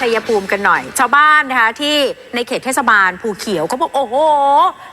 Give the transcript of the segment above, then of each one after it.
ชัยภูมิกันหน่อย ชาวบ้านนะคะที่ในเขตเทศบาลภูเขียวเขาบอกโอ้โห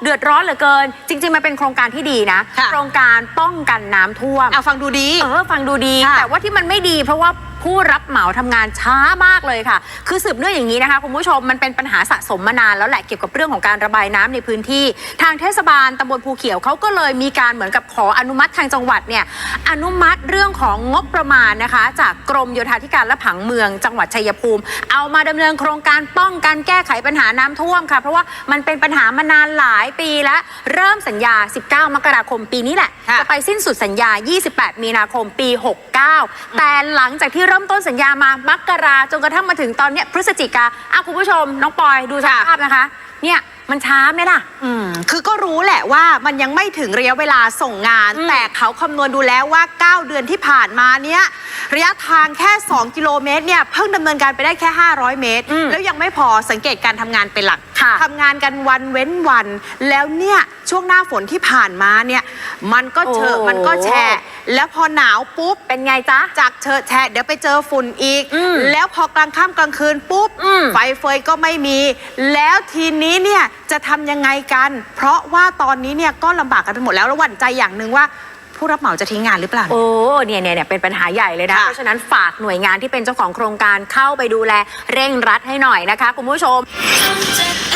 เดือดร้อนเหลือเกิน จริง ๆ มันเป็นโครงการที่ดีนะ ค่ะ โครงการป้องกันน้ำท่วมเอาฟังดูดี เออฟังดูดี ค่ะ แต่ว่าที่มันไม่ดีเพราะว่า ผู้รับเหมาทำงานช้ามากเลยค่ะ คือสืบเนื่องอย่างนี้นะคะคุณผู้ชมมันเป็นปัญหาสะสมมานานแล้วแหละเกี่ยวกับเรื่องของการระบายน้ำในพื้นที่ ทางเทศบาลตำบลภูเขียวเขาก็เลยมีการเหมือนกับขออนุมัติทางจังหวัดเนี่ยอนุมัติเรื่องของงบประมาณนะคะ จากกรมโยธาธิการและผังเมืองจังหวัดชัยภูมิ เอามาดำเนินโครงการป้องกันแก้ไขปัญหาน้ำท่วมค่ะ เพราะว่ามันเป็นปัญหามานานหลายปีแล้วเริ่มสัญญา 19 มกราคมปีนี้แหละค่ะ จะไปสิ้นสุดสัญญา 28 มีนาคมปี 69 แต่หลังจากที่เริ่มต้นสัญญามามกราจนกระทั่งมาถึงตอนเนี้ยพฤศจิกาอะคุณผู้ชม น้องปอยดูสภาพนะคะ เนี่ยมันช้าไหมล่ะ อืมคือก็รู้แหละว่ามันยังไม่ถึงระยะเวลาส่งงาน อืมแต่เขาคำนวณดูแล้วว่า 9 เดือนที่ผ่านมาเนี้ยระยะทางแค่ 2 กิโลเมตรเนี่ยเพิ่งดำเนินการไปได้แค่ 500 เมตร อืมแล้วยังไม่พอสังเกตการทำงานเป็นหลักค่ะทำงานกันวันเว้นวัน แล้วเนี่ยช่วงหน้าฝนที่ผ่านมาเนี่ยมันก็เชอะโอ้ มันก็แฉะ แล้วพอหนาวปุ๊บ เป็นไงจ๊ะ จากเชอะแฉะเดี๋ยวไปเจอฝุ่นอีก อืมแล้วพอกลางค่ำกลางคืนปุ๊บ อืม ไฟเฟยก็ไม่มี แล้วทีนี้เนี่ยจะทำยังไงกัน เพราะว่าตอนนี้เนี่ยก็ลำบากกันไปหมดแล้วแล้วหวั่นใจอย่างหนึ่งว่า ผู้รับเหมาจะทิ้งงานหรือเปล่า โอ้เนี่ยเนี่ยเนี่ยเป็นปัญหาใหญ่เลยนะ ค่ะเพราะฉะนั้นฝากหน่วยงานที่เป็นเจ้าของโครงการเข้าไปดูแล เร่งรัดให้หน่อยนะคะ คุณผู้ชมทำจาก HD